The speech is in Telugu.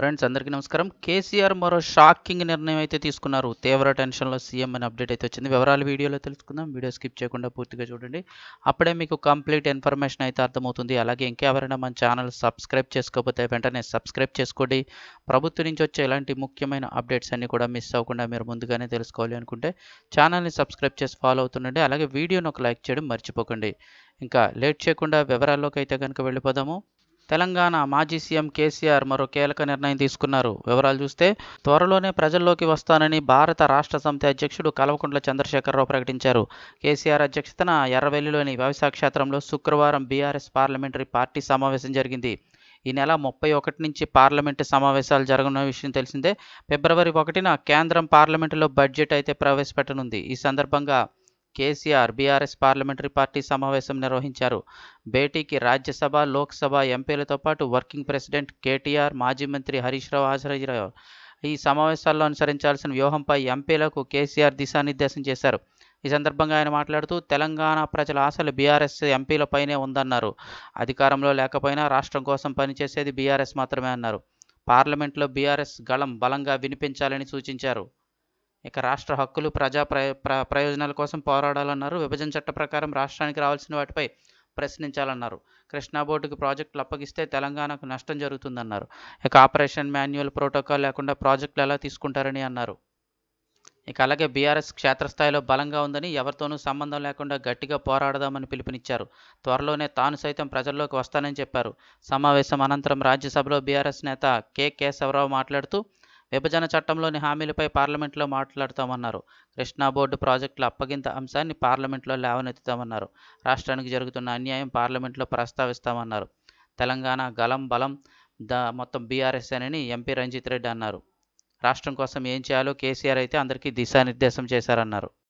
ఫ్రెండ్స్ అందరికీ నమస్కారం. కేసీఆర్ మరో షాకింగ్ నిర్ణయం అయితే తీసుకున్నారు. తీవ్ర టెన్షన్లో సీఎం అని అప్డేట్ అయితే వచ్చింది. వివరాలు వీడియోలో తెలుసుకుందాం. వీడియో స్కిప్ చేయకుండా పూర్తిగా చూడండి. అప్పుడే మీకు కంప్లీట్ ఇన్ఫర్మేషన్ అయితే అర్థమవుతుంది. అలాగే ఇంకెవరైనా మన ఛానల్ సబ్స్క్రైబ్ చేసుకోకపోతే వెంటనే సబ్స్క్రైబ్ చేసుకోండి. ప్రభుత్వం నుంచి వచ్చే ఇలాంటి ముఖ్యమైన అప్డేట్స్ అన్ని కూడా మిస్ అవ్వకుండా మీరు ముందుగానే తెలుసుకోవాలి అనుకుంటే ఛానల్ని సబ్స్క్రైబ్ చేసి ఫాలో అవుతుండండి. అలాగే వీడియోని ఒక లైక్ చేయడం మర్చిపోకండి. ఇంకా లేట్ చేయకుండా వివరాల్లోకి అయితే కనుక వెళ్ళిపోదాము. తెలంగాణ మాజీ సీఎం కేసీఆర్ మరో కీలక నిర్ణయం తీసుకున్నారు. వివరాలు చూస్తే త్వరలోనే ప్రజల్లోకి వస్తానని భారత రాష్ట్ర సమితి అధ్యక్షుడు కల్వకుంట్ల చంద్రశేఖరరావు ప్రకటించారు. కేసీఆర్ అధ్యక్షతన ఎర్రవెల్లిలోని వ్యవసాయ క్షేత్రంలో శుక్రవారం బీఆర్ఎస్ పార్లమెంటరీ పార్టీ సమావేశం జరిగింది. ఈ నెల ముప్పై ఒకటి నుంచి పార్లమెంటు సమావేశాలు జరగనున్న విషయం తెలిసిందే. ఫిబ్రవరి ఒకటిన కేంద్రం పార్లమెంటులో బడ్జెట్ అయితే ప్రవేశపెట్టనుంది. ఈ సందర్భంగా కేసీఆర్ బీఆర్ఎస్ పార్లమెంటరీ పార్టీ సమావేశం నిర్వహించారు. భేటీకి రాజ్యసభ లోక్సభ ఎంపీలతో పాటు వర్కింగ్ ప్రెసిడెంట్ కేటీఆర్ మాజీ మంత్రి హరీష్ రావు హాజరయ్యారు. ఈ సమావేశాల్లో అనుసరించాల్సిన వ్యూహంపై ఎంపీలకు కేసీఆర్ దిశానిర్దేశం చేశారు. ఈ సందర్భంగా ఆయన మాట్లాడుతూ తెలంగాణ ప్రజల ఆశలు బీఆర్ఎస్ ఎంపీలపైనే ఉందన్నారు. అధికారంలో లేకపోయినా రాష్ట్రం కోసం పనిచేసేది బీఆర్ఎస్ మాత్రమే అన్నారు. పార్లమెంట్లో బీఆర్ఎస్ గళం బలంగా వినిపించాలని సూచించారు. ఇక రాష్ట్ర హక్కులు ప్రజా ప్రయ ప్ర ప్రయోజనాల కోసం పోరాడాలన్నారు. విభజన చట్ట ప్రకారం రాష్ట్రానికి రావాల్సిన వాటిపై ప్రశ్నించాలన్నారు. కృష్ణా బోర్డుకు ప్రాజెక్టులు అప్పగిస్తే తెలంగాణకు నష్టం జరుగుతుందన్నారు. ఇక ఆపరేషన్ మాన్యువల్ ప్రోటోకాల్ లేకుండా ప్రాజెక్టులు ఎలా తీసుకుంటారని అన్నారు. ఇక అలాగే బీఆర్ఎస్ క్షేత్రస్థాయిలో బలంగా ఉందని ఎవరితోనూ సంబంధం లేకుండా గట్టిగా పోరాడదామని పిలుపునిచ్చారు. త్వరలోనే తాను సైతం ప్రజల్లోకి వస్తానని చెప్పారు. సమావేశం అనంతరం రాజ్యసభలో బీఆర్ఎస్ నేత కె. కేశవరావు మాట్లాడుతూ విభజన చట్టంలోని హామీలపై పార్లమెంట్లో మాట్లాడుతామన్నారు. కృష్ణా బోర్డు ప్రాజెక్టుల అప్పగింత అంశాన్ని పార్లమెంట్లో లేవనెత్తుతామన్నారు. రాష్ట్రానికి జరుగుతున్న అన్యాయం పార్లమెంట్లో ప్రస్తావిస్తామన్నారు. తెలంగాణ గలం బలం ద మొత్తం బీఆర్ఎస్ అని ఎంపీ రంజిత్ రెడ్డి అన్నారు. రాష్ట్రం కోసం ఏం చేయాలో కేసీఆర్ అయితే అందరికీ దిశానిర్దేశం చేశారన్నారు.